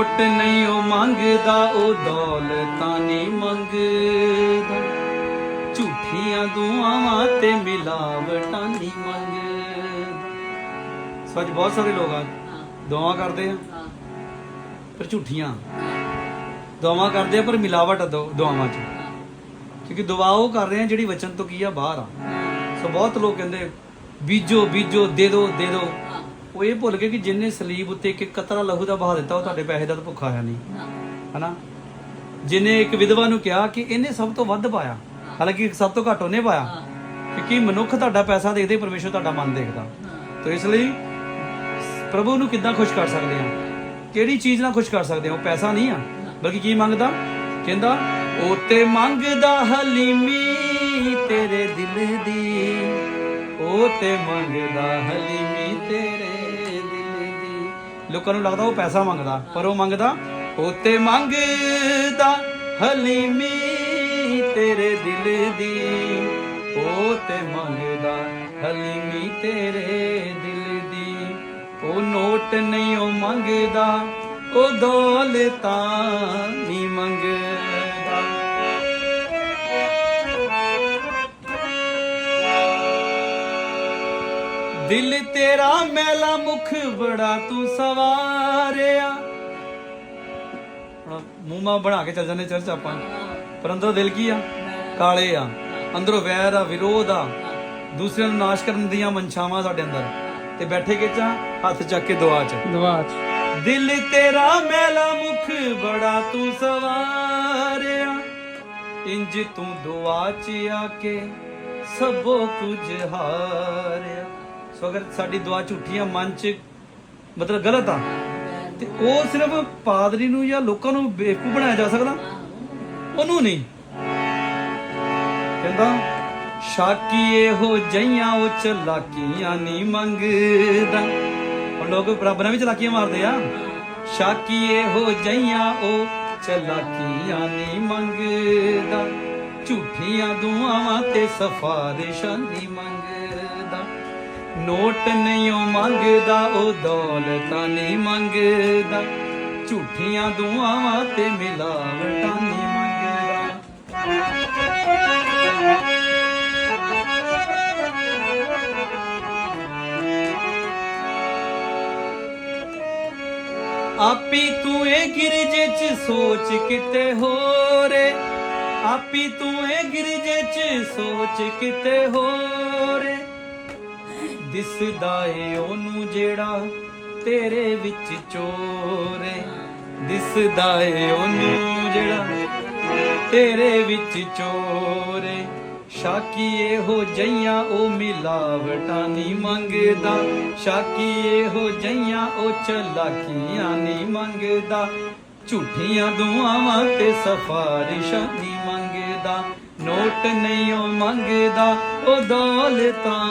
Note ਨਹੀਂ ਉਹ ਮੰਗਦਾ ਉਹ ਦੌਲਤਾਂ ਨਹੀਂ ਮੰਗਦਾ। ਝੂਠੀਆਂ ਦੁਆਵਾਂ ਤੇ ਮਿਲਾਵਟਾਂ ਨਹੀਂ ਮੰਗਦਾ। ਸੱਚ ਬਹੁਤ ਸਾਰੇ ਲੋਕ ਆ ਦੁਆਵਾਂ ਕਰਦੇ ਆ। ਪਰ ਝੂਠੀਆਂ। ਦੁਆਵਾਂ ਕਰਦੇ ਆ ਪਰ ਮਿਲਾਵਟ ਦੁਆਵਾਂ 'ਚ। ਕਿਉਂਕਿ ਦੁਆ ਉਹ ਕਰ ਰਹੇ ਆ ਜਿਹੜੀ ਵਚਨ ਤੋਂ ਕੀ ਆ ਬਾਹਰ ਆ। ਸੋ ਬਹੁਤ ਲੋਕ ਕਹਿੰਦੇ ਬੀਜੋ ਬੀਜੋ ਦੇ ਦੋ ਦੇ ਦੋ। ਉਹ ਇਹ ਭੁੱਲ ਗਏ ਕਿ ਜਿੰਨੇ ਸਲੀਬ ਉੱਤੇ ਇੱਕ ਕਤਰਾ ਲਹੂ ਦਾ ਬਹਾ ਦਿੱਤਾ, ਉਹ ਤੁਹਾਡੇ ਪੈਸੇ ਦਾ ਤਾਂ ਭੁੱਖਾ ਹੈ ਨਹੀਂ। ਹਨਾ? ਜਿਨੇ ਇੱਕ ਵਿਧਵਾ ਨੂੰ ਕਿਹਾ ਕਿ ਇਹਨੇ ਸਭ ਤੋਂ ਵੱਧ ਪਾਇਆ, ਹਾਲਾਂਕਿ ਸਭ ਤੋਂ ਘੱਟ ਉਹਨੇ ਪਾਇਆ ਕਿਉਂਕਿ ਮਨੁੱਖ ਤੁਹਾਡਾ ਪੈਸਾ ਦੇਖਦੇ ਪਰਮੇਸ਼ਰ ਤੁਹਾਡਾ ਮਨ ਦੇਖਦਾ। ਹਾਂ ਇਸ ਲਈ ਪ੍ਰਭੂ ਨੂੰ ਕਿੱਦਾਂ ਖੁਸ਼ ਕਰ ਸਕਦੇ ਆ ਕਿਹੜੀ ਚੀਜ਼ ਨਾਲ ਖੁਸ਼ ਕਰ ਸਕਦੇ ਆ ਉਹ ਪੈਸਾ ਨਹੀਂ ਆ, ਬਲਕਿ ਕੀ ਮੰਗਦਾ? ਕਹਿੰਦਾ, ਉਹ ਤੇ ਮੰਗਦਾ ਹਲੀਮੀ ਤੇਰੇ ਦਿਲ ਦੀ, ਉਹ ਤੇ ਮੰਗਦਾ ਹਲੀਮੀ ਲੋਕਾਂ ਨੂੰ ਲੱਗਦਾ ਉਹ ਪੈਸਾ ਮੰਗਦਾ, ਪਰ ਉਹ ਮੰਗਦਾ ਉਹ ਮੰਗਦਾ, ਹਲੀਮੀ ਤੇਰੇ ਦਿਲ ਦੀ। ਉਹ ਤੇ ਮੰਗਦਾ, ਹਲੀਮੀ ਤੇਰੇ ਦਿਲ ਦੀ। ਉਹ ਨੋਟ ਨਹੀਂ ਉਹ ਮੰਗਦਾ, ਉਹ ਦੌਲਤਾਂ ਨਹੀਂ ਮੰਗਦਾ। ਦਿਲ ਤੇਰਾ ਮੈਲਾ ਮੁਖ ਬੜਾ ਤੂੰ ਸਵਾਰਿਆ। ਮੂੰਹ ਬਣਾ ਕੇ ਚੱਲ ਜਾਂਦੇ ਚਰਚ ਆਪਾਂ। ਪਰ ਅੰਦਰੋਂ ਦਿਲ ਕੀ ਆ? ਕਾਲੇ ਆ। ਅੰਦਰੋਂ ਵੈਰ ਆ ਵਿਰੋਧ ਆ। ਦੂਸਰਿਆਂ ਨੂੰ ਨਾਸ਼ ਕਰਨ ਦੀਆਂ ਮਨਸ਼ਾਵਾਂ ਸਾਡੇ ਅੰਦਰ। ਤੇ ਬੈਠੇ ਕਿਚਾ ਹੱਥ ਚੱਕ ਕੇ ਦੁਆ ਚ। ਦੁਆ ਚ। ਦਿਲ ਤੇਰਾ ਮੈਲਾ ਮੁਖ ਬੜਾ ਤੂੰ ਸਵਾਰਿਆ। ਇੰਜ ਤੂੰ ਦੁਆ ਚ ਆ ਕੇ ਸਭੋ ਕੁਝ ਹਾਰਿਆ। ਸੋ ਅਗਰ ਸਾਡੀ ਦੁਆ ਝੂਠੀਆਂ, ਮਨ ਚ ਮਤਲਬ ਗਲਤ ਆ, ਤੇ ਉਹ ਸਿਰਫ ਪਾਦਰੀ ਨੂੰ ਜਾਂ ਲੋਕਾਂ ਨੂੰ ਬੇਵਕੂਫ ਬਣਾਇਆ ਜਾ ਸਕਦਾ? ਉਹਨੂੰ ਨਹੀਂ। ਕਹਿੰਦਾ, ਸ਼ਾਕੀ ਇਹੋ ਜਈਆਂ ਉਹ ਚਲਾਕੀਆਂ ਨਹੀਂ ਮੰਗਦਾ। ਹੁਣ ਲੋਕ ਰੱਬ ਨਾਲ ਵੀ ਚਲਾਕੀਆਂ ਮਾਰਦੇ ਆ। ਸ਼ਾਕੀ ਇਹੋ ਜਈਆਂ ਉਹ ਚਲਾਕੀਆਂ ਨਹੀਂ ਮੰਗਦਾ। ਝੂਠੀਆਂ ਦੁਆਵਾਂ ਤੇ ਸਫਾਰਿਸ਼ਾਂ ਨਹੀਂ ਮੰਗਦਾ। ਨੋਟ ਨਹੀਂ ਉਹ ਮੰਗਦਾ, ਉਹ ਦੌਲਤਾਂ ਨਹੀਂ ਮੰਗਦਾ। ਝੂਠੀਆਂ ਦੁਆਵਾਂ ਤੇ ਮਿਲਾਵਟਾਂ ਨਹੀਂ ਮੰਗਦਾ। ਆਪੀ ਤੂੰ ਇਹ ਗਿਰਜੇ ਚ ਸੋਚ ਕਿਤੇ ਹੋਰੇ ਆਪੀ ਤੂੰ ਇਹ ਗਿਰਜੇ ਚ ਸੋਚ ਕਿਤੇ ਹੋਰੇ ਦਿਸਦਾ ਏ ਉਹਨੂੰ ਜਿਹੜਾ ਤੇਰੇ ਵਿੱਚ ਚੋਰੇ ਦਿਸਦਾ ਏ ਉਹਨੂੰ ਜਿਹੜਾ ਤੇਰੇ ਵਿੱਚ ਚੋਰੇ ਸ਼ਾਕੀ ਇਹੋ ਜਈਆਂ ਉਹ ਮਿਲਾਵਟਾਂ ਨਹੀਂ ਮੰਗਦਾ। ਸ਼ਾਕੀ ਇਹੋ ਜਈਆਂ ਉਹ ਚਲਾਕੀਆਂ ਨਹੀਂ ਮੰਗਦਾ। ਝੂਠੀਆਂ ਦੁਆਵਾਂ ਤੇ ਸਫਾਰਿਸ਼ਾਂ ਨਹੀਂ ਮੰਗਦਾ। ਨੋਟ ਨਹੀਂ ਉਹ ਮੰਗਦਾ। ਉਹ ਦੌਲਤਾਂ